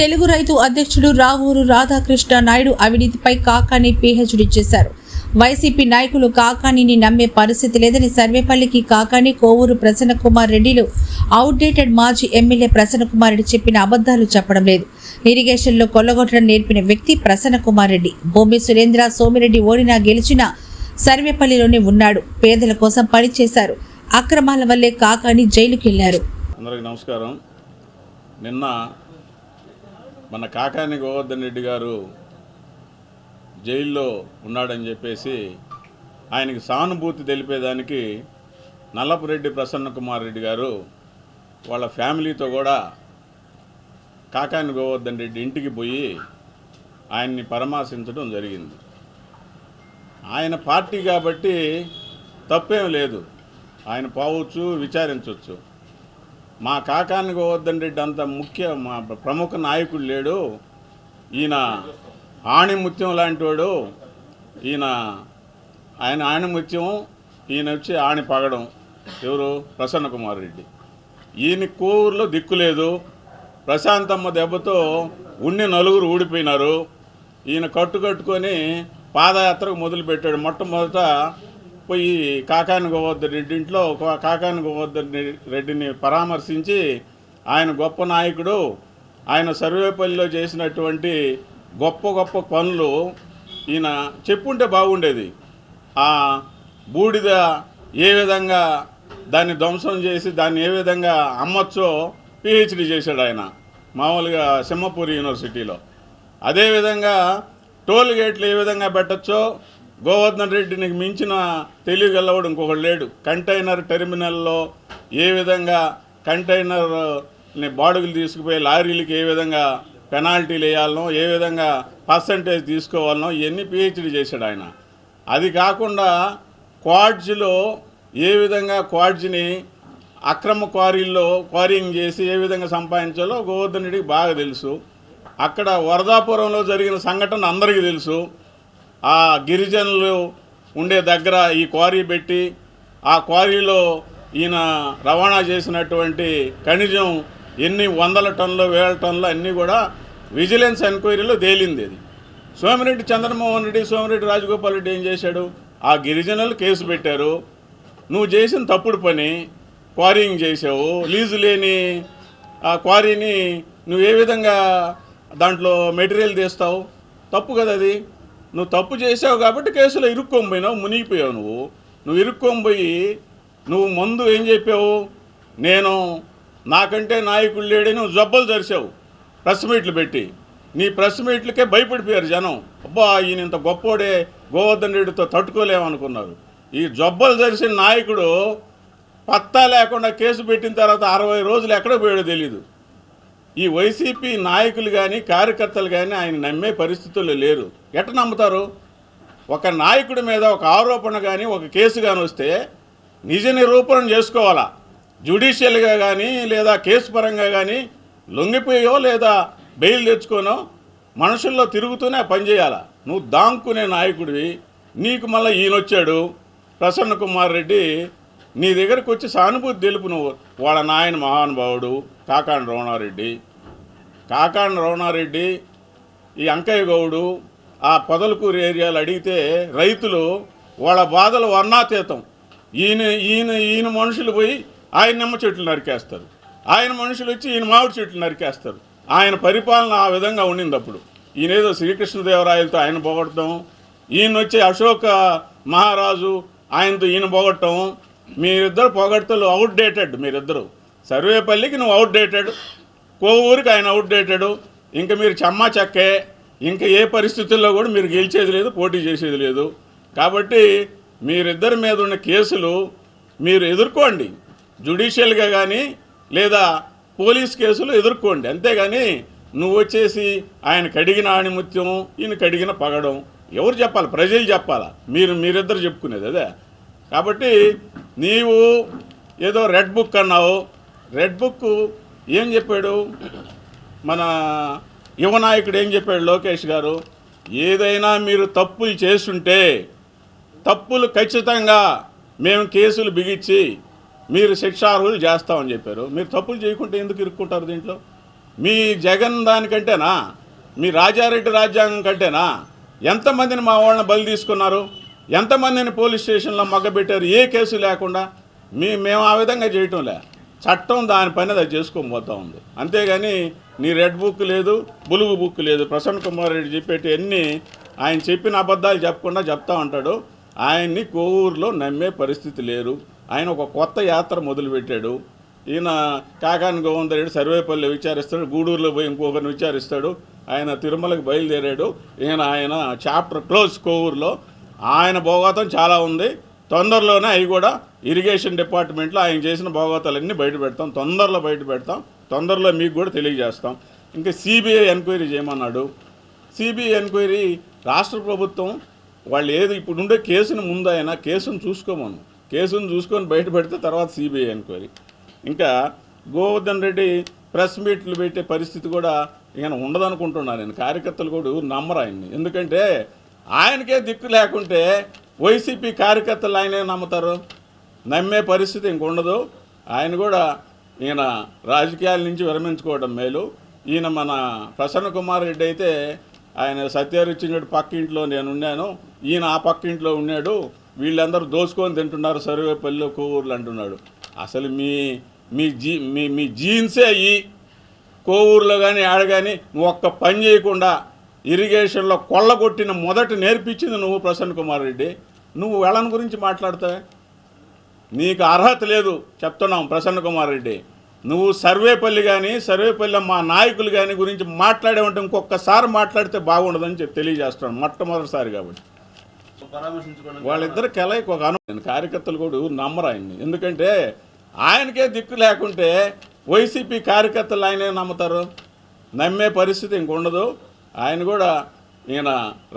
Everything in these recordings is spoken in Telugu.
తెలుగు రైతు అధ్యక్షుడు రావూరు రాధాకృష్ణ నాయుడు అవినీతిపై కాకాని పీహెచ్డీ చేశారు. వైసీపీ నాయకులు కాకానీని నమ్మే పరిస్థితి లేదని సర్వేపల్లికి కాకాని కోవూరు ప్రసన్నకుమార్ రెడ్డిలు అవుట్డేటెడ్ మాజీ ఎమ్మెల్యే ప్రసన్నకుమార్ రెడ్డి చెప్పిన అబద్ధాలు చెప్పడం లేదు. ఇరిగేషన్లో కొల్లగొట్టడం నేర్పిన వ్యక్తి ప్రసన్నకుమార్ రెడ్డి. భూమి సురేంద్ర సోమిరెడ్డి ఓడినా గెలిచినా సర్వేపల్లిలోనే ఉన్నాడు. పేదల కోసం పనిచేశారు. అక్రమాల వల్లే కాకాని జైలుకెళ్ళారు. అందరికి నమస్కారం. నిన్న మన కాకాని గోవర్ధన్ రెడ్డి గారు జైల్లో ఉన్నాడని చెప్పేసి ఆయనకి సానుభూతి తెలిపేదానికి నల్లపురెడ్డి ప్రసన్న కుమార్ రెడ్డి గారు వాళ్ళ ఫ్యామిలీతో కూడా కాకాని గోవర్ధన్ రెడ్డి ఇంటికి పోయి ఆయన్ని పరామర్శించడం జరిగింది. ఆయన పార్టీ కాబట్టి తప్పేం లేదు. ఆయన పోవచ్చు విచారించవచ్చు. మా కాకాని గోవర్ధన్ రెడ్డి అంత ముఖ్య మా ప్రముఖ నాయకుడు లేడు. ఈయన ఆణిముత్యం లాంటి వాడు ఈయన ఆయన ఆణిముత్యం ఈయన వచ్చి ఆణి పగడం. ఎవరు? ప్రసన్న కుమార్ రెడ్డి. ఈయన కూర్లో దిక్కు లేదు. ప్రశాంతమ్మ దెబ్బతో ఉండి నలుగురు ఊడిపోయినారు. ఈయన కట్టుకట్టుకొని పాదయాత్రకు మొదలుపెట్టాడు. మొట్టమొదట పోయి కాకాని గోవర్ధన్ రెడ్డి ఇంట్లో ఒక కాకాని గోవర్ధన్ రెడ్డిని పరామర్శించి ఆయన గొప్ప నాయకుడు ఆయన సర్వేపల్లిలో చేసినటువంటి గొప్ప గొప్ప పనులు ఈయన చెప్పుంటే బాగుండేది. ఆ బూడిద ఏ విధంగా దాన్ని ధ్వంసం చేసి దాన్ని ఏ విధంగా అమ్మొచ్చో పిహెచ్డి చేశాడు ఆయన మామూలుగా సింహపూర్ యూనివర్సిటీలో. అదేవిధంగా టోల్ గేట్లు ఏ విధంగా పెట్టచ్చో గోవర్ధన్ రెడ్డిని మించిన తెలియగలవాడు ఇంకొకడు లేడు. కంటైనర్ టెర్మినల్లో ఏ విధంగా కంటైనర్ని బాడుగులు తీసుకుపోయి లారీలకి ఏ విధంగా పెనాల్టీలు వేయాలనో ఏ విధంగా పర్సంటేజ్ తీసుకోవాలనో ఇవన్నీ పిహెచ్డి చేశాడు ఆయన. అది కాకుండా క్వాడ్జ్లో ఏ విధంగా క్వాడ్జ్ని అక్రమ క్వారీల్లో క్వారీయింగ్ చేసి ఏ విధంగా సంపాదించాలో గోవర్ధన్ రెడ్డికి బాగా తెలుసు. అక్కడ వరదాపురంలో జరిగిన సంఘటన అందరికీ తెలుసు. ఆ గిరిజనులు ఉండే దగ్గర ఈ క్వారీ పెట్టి ఆ క్వారీలో ఈయన రవాణా చేసినటువంటి ఖనిజం ఎన్ని వందల టన్నులు వేల టన్నులు అన్నీ కూడా విజిలెన్స్ ఎంక్వైరీలో తేలింది అది. సోమిరెడ్డి చంద్రమోహన్ రెడ్డి సోమిరెడ్డి రాజగోపాల్ రెడ్డి ఏం చేశాడు? ఆ గిరిజనులు కేసు పెట్టారు. నువ్వు చేసిన తప్పుడు పని క్వారీయింగ్ చేసావు లీజు లేని ఆ క్వారీని నువ్వు ఏ విధంగా దాంట్లో మెటీరియల్ తీస్తావు? తప్పు కదా అది. నువ్వు తప్పు చేసావు కాబట్టి కేసులో ఇరుక్కొని పోయినావు మునిగిపోయావు నువ్వు. నువ్వు ఇరుక్కొని పోయి నువ్వు ముందు ఏం చెప్పావు? నేను నాకంటే నాయకుడు లేడని నువ్వు జబ్బలు జరిసావు ప్రెస్ మీట్లు పెట్టి. నీ ప్రెస్ మీట్లకే భయపడిపోయారు జనం. అబ్బా ఈయన ఇంత గొప్పోడే గోవర్ధన్ రెడ్డితో తట్టుకోలేమనుకున్నారు. ఈ జబ్బలు జరిసిన నాయకుడు పత్తా లేకుండా కేసు పెట్టిన తర్వాత అరవై రోజులు ఎక్కడ పోయాడో తెలియదు ఈ వైసీపీ నాయకులు కానీ కార్యకర్తలు కానీ ఆయన నమ్మే పరిస్థితుల్లో లేరు. ఎట్ట నమ్ముతారు? ఒక నాయకుడి మీద ఒక ఆరోపణ కానీ ఒక కేసు కానీ వస్తే నిజ నిరూపణ చేసుకోవాలా? జ్యుడిషియల్గా కానీ లేదా కేసు పరంగా కానీ లొంగిపోయో లేదా బెయిల్ తెచ్చుకోనో మనుషుల్లో తిరుగుతూనే పనిచేయాలా నువ్వు దాంకునే నాయకుడివి. నీకు మళ్ళీ ఈయనొచ్చాడు. ప్రసన్న కుమార్ రెడ్డి నీ దగ్గరకు వచ్చి సానుభూతి తెలుపు నువ్వు. వాళ్ళ నాయన మహానుభావుడు కాకాండ రమణారెడ్డి. కాకాండ రమణారెడ్డి ఈ అంకయ్య గౌడు ఆ పొదలకూరు ఏరియాలు అడిగితే రైతులు వాళ్ళ బాధలు వర్ణాతీతం. ఈయన ఈయన ఈయన మనుషులు పోయి ఆయన నిమ్మ చెట్లు నరికేస్తారు. ఆయన మనుషులు వచ్చి ఈయన మామిడి చెట్లు నరికేస్తారు. ఆయన పరిపాలన ఆ విధంగా ఉండింది అప్పుడు ఈయనేదో శ్రీకృష్ణదేవరాయలతో ఆయన పోగొట్టడం ఈయన వచ్చి అశోక మహారాజు ఆయనతో ఈయన పోగొట్టడం మీరిద్దరు పొగడ్తలు అవుట్డేటెడ్ మీరిద్దరు. సర్వేపల్లికి నువ్వు అవుట్డేటెడ్ కోవూరికి ఆయన అవుట్డేటెడ్ ఇంకా మీరు చెమ్మా చెక్కే. ఇంకా ఏ పరిస్థితుల్లో కూడా మీరు గెలిచేది లేదు పోటీ చేసేది లేదు. కాబట్టి మీరిద్దరి మీద ఉన్న కేసులు మీరు ఎదుర్కోండి. జుడిషియల్గా కానీ లేదా పోలీస్ కేసులు ఎదుర్కోండి. అంతేగాని నువ్వు వచ్చేసి ఆయన కడిగిన ఆణిముత్యం ఈయన కడిగిన పగడం. ఎవరు చెప్పాలి? ప్రజలు చెప్పాలా? మీరు మీరిద్దరు చెప్పుకునేది అదే. కాబట్టి నీవు ఏదో రెడ్ బుక్ అన్నావు. రెడ్ బుక్ ఏం చెప్పాడు? మన యువ నాయకుడు ఏం చెప్పాడు లోకేష్ గారు? ఏదైనా మీరు తప్పులు చేస్తుంటే తప్పులు ఖచ్చితంగా మేము కేసులు బిగించి మీరు శిక్షార్హులు చేస్తామని చెప్పారు. మీరు తప్పులు చేయకుంటే ఎందుకు ఇరుక్కుంటారు దీంట్లో? మీ జగన్ దానికంటేనా మీ రాజారెడ్డి రాజ్యాంగం కంటేనా? ఎంతమందిని మా వాళ్ళని బలి తీసుకున్నారు? ఎంతమందిని పోలీస్ స్టేషన్లో మగ్గబెట్టారు? ఏ కేసు లేకుండా? మీ మేము ఆ విధంగా చేయటంలే. చట్టం దాని అది చేసుకొని పోతూ ఉంది. అంతేగాని నీ రెడ్ బుక్ లేదు బులుగు బుక్ లేదు. ప్రసన్న కుమార్ రెడ్డి చెప్పేటి అన్నీ ఆయన చెప్పిన అబద్ధాలు చెప్పకుండా చెప్తా ఉంటాడు. ఆయన్ని కోవూరులో నమ్మే పరిస్థితి లేరు ఆయన ఒక కొత్త యాత్ర మొదలుపెట్టాడు. ఈయన కాకాని గోవింద రెడ్డి సర్వేపల్లి విచారిస్తాడు. గూడూరులో పోయి ఇంకొకరిని విచారిస్తాడు. ఆయన తిరుమలకు బయలుదేరాడు. ఈయన ఆయన చాప్టర్ క్లోజ్ కోవూరులో. ఆయన భోగాతం చాలా ఉంది. తొందరలోనే అవి కూడా ఇరిగేషన్ డిపార్ట్మెంట్లో ఆయన చేసిన భోగోతాలన్నీ బయట పెడతాం. తొందరలో బయట పెడతాం. తొందరలో మీకు కూడా తెలియజేస్తాం. ఇంకా సిబిఐ ఎంక్వైరీ చేయమన్నాడు. సిబిఐ ఎంక్వైరీ రాష్ట్ర ప్రభుత్వం వాళ్ళు ఏది ఇప్పుడు ఉండే కేసును ముందైనా కేసును చూసుకోమను. కేసును చూసుకొని బయట పెడితే తర్వాత సిబిఐ ఎంక్వైరీ ఇంకా గోవర్ధన్ రెడ్డి ప్రెస్ మీట్లు పెట్టే పరిస్థితి కూడా ఈయన ఉండదనుకుంటున్నాను నేను. కార్యకర్తలు కూడా నమ్మరు ఆయన్ని. ఎందుకంటే ఆయనకే దిక్కు లేకుంటే వైసీపీ కార్యకర్తలు ఆయనే నమ్ముతారు. నమ్మే పరిస్థితి ఇంక ఉండదు ఆయన కూడా ఈయన రాజకీయాల నుంచి విరమించుకోవడం మేలు. ఈయన మన ప్రసన్న కుమార్ రెడ్డి అయితే ఆయన సత్యరిచ్చినట్టు పక్కింట్లో నేను ఉన్నాను. ఈయన ఆ పక్కింట్లో ఉన్నాడు. వీళ్ళందరూ దోసుకొని తింటున్నారు. సర్వేపల్లి కోవూర్లు అంటున్నాడు. అసలు మీ మీ జీ మీ మీ జీన్సే అయ్యి కోవూరులో కానీ ఆడ కానీ నువ్వు ఒక్క పని చేయకుండా ఇరిగేషన్లో కొల్లగొట్టిన మొదట నేర్పించింది నువ్వు ప్రసన్న కుమార్ రెడ్డి. నువ్వు వెళ్ళని గురించి మాట్లాడతావే నీకు అర్హత లేదు చెప్తున్నాం ప్రసన్న కుమార్ రెడ్డి. నువ్వు సర్వేపల్లి కానీ సర్వేపల్లి మా నాయకులు కానీ గురించి మాట్లాడేవంటే ఇంకొకసారి మాట్లాడితే బాగుండదని చెప్పి తెలియజేస్తున్నాను మొట్టమొదటిసారి కాబట్టి. వాళ్ళిద్దరు కలయిక ఒక అను కార్యకర్తలు కూడా నమ్మరు ఆయన్ని. ఎందుకంటే ఆయనకే దిక్కు లేకుంటే వైసీపీ కార్యకర్తలు ఆయనే నమ్ముతారు. నమ్మే పరిస్థితి ఇంక ఉండదు ఆయన కూడా ఈయన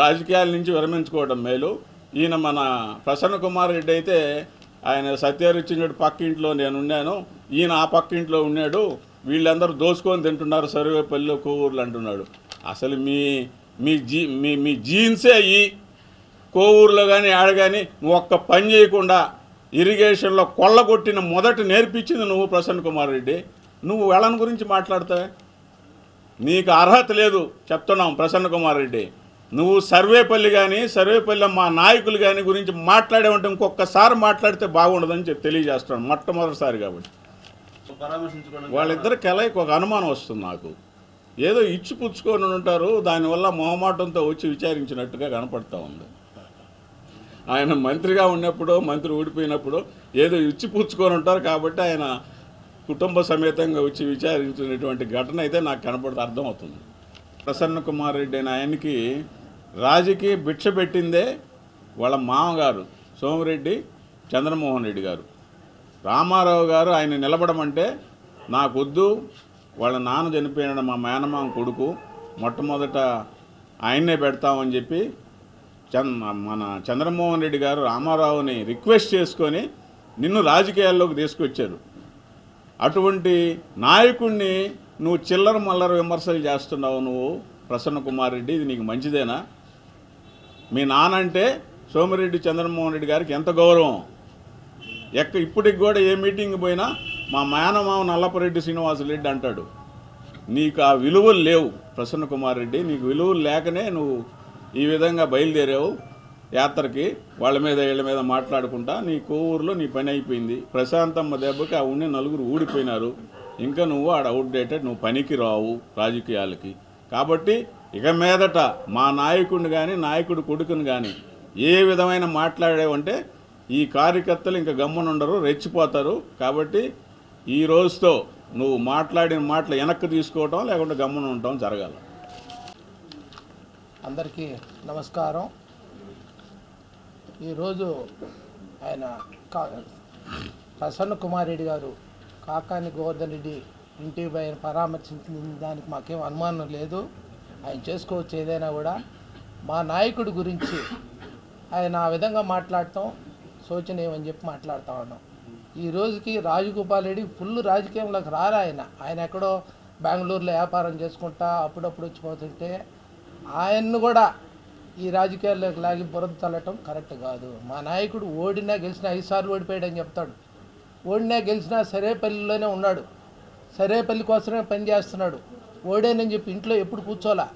రాజకీయాల నుంచి విరమించుకోవడం మేలు. ఈయన మన ప్రసన్న కుమార్ రెడ్డి అయితే ఆయన సత్యరిచ్చినట్టు పక్కింట్లో నేను ఉన్నాను. ఈయన ఆ పక్కింట్లో ఉన్నాడు. వీళ్ళందరూ దోసుకొని తింటున్నారు. సర్వేపల్లి కోవూర్లు అంటున్నాడు. అసలు మీ మీ జీ మీ మీ జీన్సే అయ్యి కోవూరులో కానీ ఆడ కానీ నువ్వు ఒక్క పని చేయకుండా ఇరిగేషన్లో కొల్లగొట్టిన మొదట నేర్పించింది నువ్వు ప్రసన్న కుమార్ రెడ్డి. నువ్వు వెళ్ళని గురించి మాట్లాడతావే? నీకు అర్హత లేదు. చెప్తున్నాం ప్రసన్న కుమార్ రెడ్డి. నువ్వు సర్వేపల్లి కానీ సర్వేపల్లి మా నాయకులు కానీ గురించి మాట్లాడేవంటే ఇంకొకసారి మాట్లాడితే బాగుండదని చెప్పి తెలియజేస్తున్నాను మొట్టమొదటిసారి కాబట్టి. వాళ్ళిద్దరు కలయిక ఒక అనుమానం వస్తుంది నాకు. ఏదో ఇచ్చి పుచ్చుకొని ఉంటారు దానివల్ల మొహమాటంతో వచ్చి విచారించినట్టుగా కనపడతా ఉంది. ఆయన మంత్రిగా ఉన్నప్పుడు మంత్రి ఊడిపోయినప్పుడు ఏదో ఇచ్చి పుచ్చుకొని ఉంటారు కాబట్టి ఆయన కుటుంబ సమేతంగా వచ్చి విచారించినటువంటి ఘటన అయితే నాకు కనపడితే అర్థమవుతుంది. ప్రసన్న కుమార్ రెడ్డి అనే ఆయనకి రాజుకి భిక్ష పెట్టిందే వాళ్ళ మామగారు సోమిరెడ్డి చంద్రమోహన్ రెడ్డి గారు. రామారావు గారు ఆయన నిలబడమంటే నాకొద్దు వాళ్ళ నాన్న చనిపోయిన మా మేనమామ కొడుకు మొట్టమొదట ఆయన్నే పెడతామని చెప్పి చంద్ మన చంద్రమోహన్ రెడ్డి గారు రామారావుని రిక్వెస్ట్ చేసుకొని నిన్ను రాజకీయాల్లోకి తీసుకొచ్చారు. అటువంటి నాయకుడిని నువ్వు చిల్లర మల్లర విమర్శలు చేస్తున్నావు నువ్వు ప్రసన్న కుమార్ రెడ్డి ఇది నీకు మంచిదేనా? మీ నానంటే సోమిరెడ్డి చంద్రమోహన్ రెడ్డి గారికి ఎంత గౌరవం? ఎక్క ఇప్పటికి కూడా ఏ మీటింగ్ పోయినా మా మేనమామ నల్లపరెడ్డి శ్రీనివాసరెడ్డి అంటాడు. నీకు ఆ విలువలు లేవు. ప్రసన్న కుమార్ రెడ్డి నీకు విలువలు లేకనే నువ్వు ఈ విధంగా బయలుదేరావు యాత్రకి. వాళ్ళ మీద వీళ్ళ మీద మాట్లాడుకుంటా నీ కోవూరులో నీ పని అయిపోయింది. ప్రశాంతమ్మ దెబ్బకి ఆ ఉండి నలుగురు ఊడిపోయినారు. ఇంకా నువ్వు ఆడ అవుట్డేటెడ్ నువ్వు పనికి రావు రాజకీయాలకి. కాబట్టి ఇక మీదట మా నాయకుడిని కానీ నాయకుడి కొడుకుని కానీ ఏ విధమైన మాట్లాడేవంటే ఈ కార్యకర్తలు ఇంకా గమ్మునుండరు రెచ్చిపోతారు. కాబట్టి ఈ రోజుతో నువ్వు మాట్లాడిన మాటలు వెనక్కి తీసుకోవటం లేకుంటే గమ్మున ఉండటం జరగాలి. అందరికీ నమస్కారం. ఈరోజు ఆయన కా ప్రసన్న కుమారెడ్డి గారు కాకాని గోవర్ధన్ రెడ్డి ఇంటికి పైన పరామర్శించిన దానికి మాకేం అనుమానం లేదు. ఆయన చేసుకోవచ్చు ఏదైనా కూడా. మా నాయకుడి గురించి ఆయన ఆ విధంగా మాట్లాడటం శోచనీయమని చెప్పి మాట్లాడుతూ ఉన్నాం. ఈ రోజుకి రాజగోపాల్ రెడ్డి ఫుల్ రాజకీయంలోకి రారా ఆయన. ఆయన ఎక్కడో బెంగళూరులో వ్యాపారం చేసుకుంటా అప్పుడప్పుడు వచ్చిపోతుంటే ఆయన్ను కూడా ఈ రాజకీయాల్లోకి లాగి బురద తల్లటం కరెక్ట్ కాదు. మా నాయకుడు ఓడినా గెలిచినా ఐదు సార్లు ఓడిపోయాడని చెప్తాడు. ఓడినా గెలిచినా సరేపల్లిలోనే ఉన్నాడు. సరేపల్లి కోసమే పనిచేస్తున్నాడు ఓడానని చెప్పి ఇంట్లో ఎప్పుడు కూర్చోలా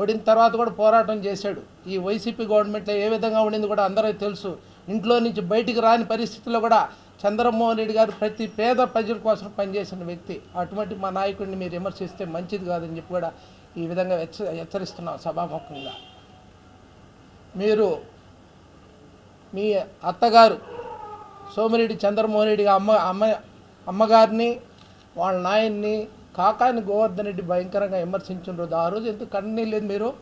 ఓడిన తర్వాత కూడా పోరాటం చేశాడు. ఈ వైసీపీ గవర్నమెంట్లో ఏ విధంగా ఉండింది కూడా అందరికీ తెలుసు. ఇంట్లో నుంచి బయటికి రాని పరిస్థితుల్లో కూడా చంద్రమోహన్ రెడ్డి గారు ప్రతి పేద ప్రజల కోసం పనిచేసిన వ్యక్తి. అటువంటి మా నాయకుడిని మీరు విమర్శిస్తే మంచిది కాదని చెప్పి కూడా ఈ విధంగా హెచ్చరిస్తున్నాం సభాముఖంగా. మీరు మీ అత్తగారు సోమిరెడ్డి చంద్రమోహన్ రెడ్డి అమ్మ అమ్మ అమ్మగారిని వాళ్ళ నాయన్ని కాకాని గోవర్ధన్ రెడ్డి భయంకరంగా విమర్శించుండ్రు. ఆ రోజు ఎందుకు కన్నీళ్ళు లేదు మీరు?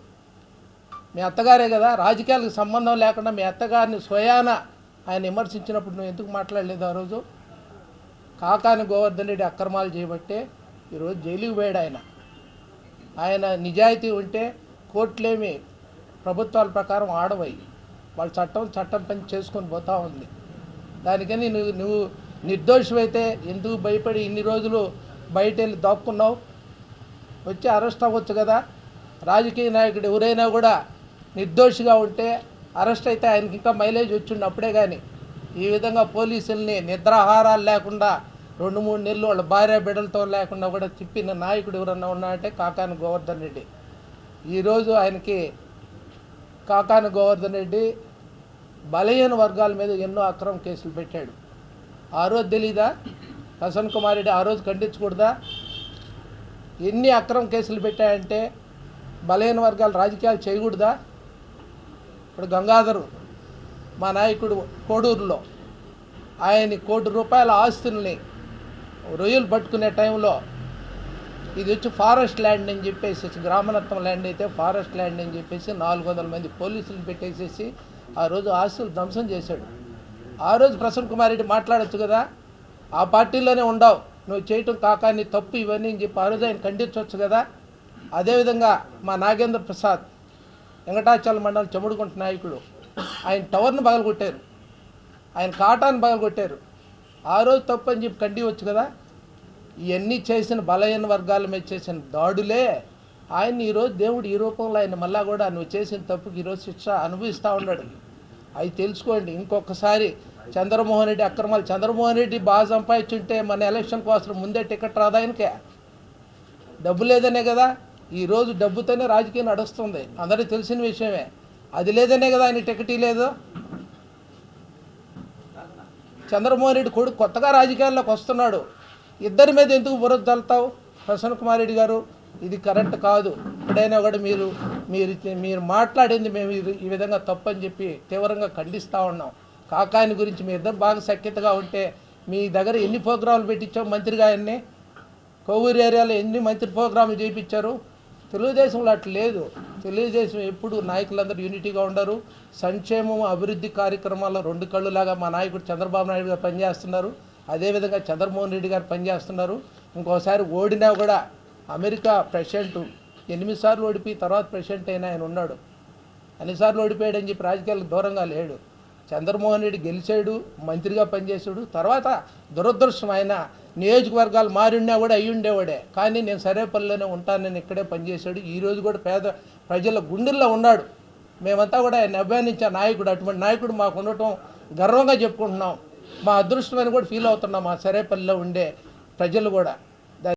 మీ అత్తగారే కదా రాజకీయాలకు సంబంధం లేకుండా మీ అత్తగారిని స్వయాన ఆయన విమర్శించినప్పుడు నువ్వు ఎందుకు మాట్లాడలేదు ఆ రోజు? కాకాని గోవర్ధన్ రెడ్డి అక్రమాలు చేయబట్టే ఈరోజు జైలుకి పోయాడు ఆయన. ఆయన నిజాయితీ ఉంటే కోర్టులేమి ప్రభుత్వాల ప్రకారం ఆడవై వాళ్ళ చట్టం చట్టం పని చేసుకొని పోతా ఉంది. దానికని నువ్వు నువ్వు నిర్దోషమైతే ఎందుకు భయపడి ఇన్ని రోజులు బయట వెళ్ళి దాక్కున్నావు. వచ్చి అరెస్ట్ అవ్వచ్చు కదా. రాజకీయ నాయకుడు ఎవరైనా కూడా నిర్దోషిగా ఉంటే అరెస్ట్ అయితే ఆయనకి ఇంకా మైలేజ్ వచ్చిండు అప్పుడే కానీ ఈ విధంగా పోలీసుల్ని నిద్రాహారాలు లేకుండా రెండు మూడు నెలలు వాళ్ళ భార్య బిడ్డలతో లేకుండా కూడా తిప్పిన నాయకుడు ఎవరన్నా ఉన్నారంటే కాకాని గోవర్ధన్ రెడ్డి. ఈరోజు ఆయనకి కాకాని గోవర్ధన్ రెడ్డి బలహీన వర్గాల మీద ఎన్నో అక్రమ కేసులు పెట్టాడు. ఆ రోజు తెలీదా? హసన్ కుమార్ రెడ్డి ఆ రోజు ఖండించకూడదా? ఎన్ని అక్రమ కేసులు పెట్టాయంటే బలహీన వర్గాలు రాజకీయాలు చేయకూడదా? ఇప్పుడు గంగాధరు మా నాయకుడు కోడూరులో ఆయన కోటి రూపాయల ఆస్తుల్ని రొయ్యలు పట్టుకునే టైంలో ఇది వచ్చి ఫారెస్ట్ ల్యాండ్ అని చెప్పేసి గ్రామనత్వం ల్యాండ్ అయితే ఫారెస్ట్ ల్యాండ్ అని చెప్పేసి నాలుగు వందల మంది పోలీసులు పెట్టేసేసి ఆ రోజు ఆస్తులు ధ్వంసం చేశాడు. ఆ రోజు ప్రసన్న కుమార్ రెడ్డి మాట్లాడొచ్చు కదా? ఆ పార్టీలోనే ఉండవు. నువ్వు చేయటం కాకాని తప్పు ఇవన్నీ అని చెప్పి ఆ రోజు ఆయన ఖండించవచ్చు కదా? అదేవిధంగా మా నాగేంద్ర ప్రసాద్ వెంకటాచల మండలం చెముడుకుంట నాయకుడు ఆయన టవర్ను పగలగొట్టారు. ఆయన కాటాన్ని పగలగొట్టారు. ఆ రోజు తప్పు అని చెప్పి ఖండివచ్చు కదా? ఇవన్నీ చేసిన బలహీన వర్గాల మీద చేసిన దాడులే. ఆయన ఈరోజు దేవుడు ఈ రూపంలో ఆయన మళ్ళా కూడా నువ్వు చేసిన తప్పుకి ఈరోజు శిక్ష అనుభవిస్తూ ఉన్నాడు. అవి తెలుసుకోండి. ఇంకొకసారి చంద్రమోహన్ రెడ్డి అక్రమాలు. చంద్రమోహన్ రెడ్డి బాగా సంపాదించుంటే మన ఎలక్షన్ కోసం ముందే టికెట్ రాదా ఆయనకే? డబ్బు లేదనే కదా ఈరోజు డబ్బుతోనే రాజకీయం నడుస్తుంది. అందరికీ తెలిసిన విషయమే. అది లేదనే కదా ఆయన టికెట్ లేదు చంద్రమోహన్ రెడ్డి కొడుకు కొత్తగా రాజకీయాల్లోకి వస్తున్నాడు. ఇద్దరి మీద ఎందుకు బురద చల్లుతావు ప్రసన్న కుమార్ రెడ్డి గారు ఇది కరెక్ట్ కాదు. ఎప్పుడైనా కూడా మీరు మీరు మీరు మాట్లాడింది మేము ఈ విధంగా తప్పని చెప్పి తీవ్రంగా ఖండిస్తూ ఉన్నాం. కాకాయని గురించి మీ ఇద్దరు బాగా సఖ్యతగా ఉంటే మీ దగ్గర ఎన్ని ప్రోగ్రాంలు పెట్టించాం మంత్రిగా ఆయన్ని కొవ్వూరు ఏరియాలో ఎన్ని మంత్రి ప్రోగ్రాంలు చేయించారు? తెలుగుదేశంలో అట్లా లేదు. తెలుగుదేశం ఎప్పుడు నాయకులందరూ యూనిటీగా ఉండరు. సంక్షేమం అభివృద్ధి కార్యక్రమాల్లో రెండు కళ్ళులాగా మా నాయకుడు చంద్రబాబు నాయుడు గారు పనిచేస్తున్నారు. అదేవిధంగా చంద్రమోహన్ రెడ్డి గారు పనిచేస్తున్నారు. ఇంకోసారి ఓడినా కూడా అమెరికా ప్రెసిడెంట్ ఎనిమిది సార్లు ఓడిపోయి తర్వాత ప్రెసిడెంట్ అయినా ఆయన ఉన్నాడు. అన్నిసార్లు ఓడిపోయాడని చెప్పి రాజకీయాలకు దూరంగా లేడు. చంద్రమోహన్ రెడ్డి గెలిచాడు మంత్రిగా పనిచేశాడు. తర్వాత దురదృష్టం ఆయన నియోజకవర్గాలు మారినా కూడా అయ్యి ఉండేవాడే. కానీ నేను సరేపల్లిలోనే ఉంటాను నేను ఇక్కడే పనిచేశాడు. ఈరోజు కూడా పేద ప్రజల గుండెల్లో ఉన్నాడు. మేమంతా కూడా ఆయన అభిమానించే నాయకుడు. అటువంటి నాయకుడు మాకు ఉండటం గర్వంగా చెప్పుకుంటున్నాం. మా అదృష్టమని కూడా ఫీల్ అవుతున్నాం మా సరేపల్లిలో ఉండే ప్రజలు కూడా.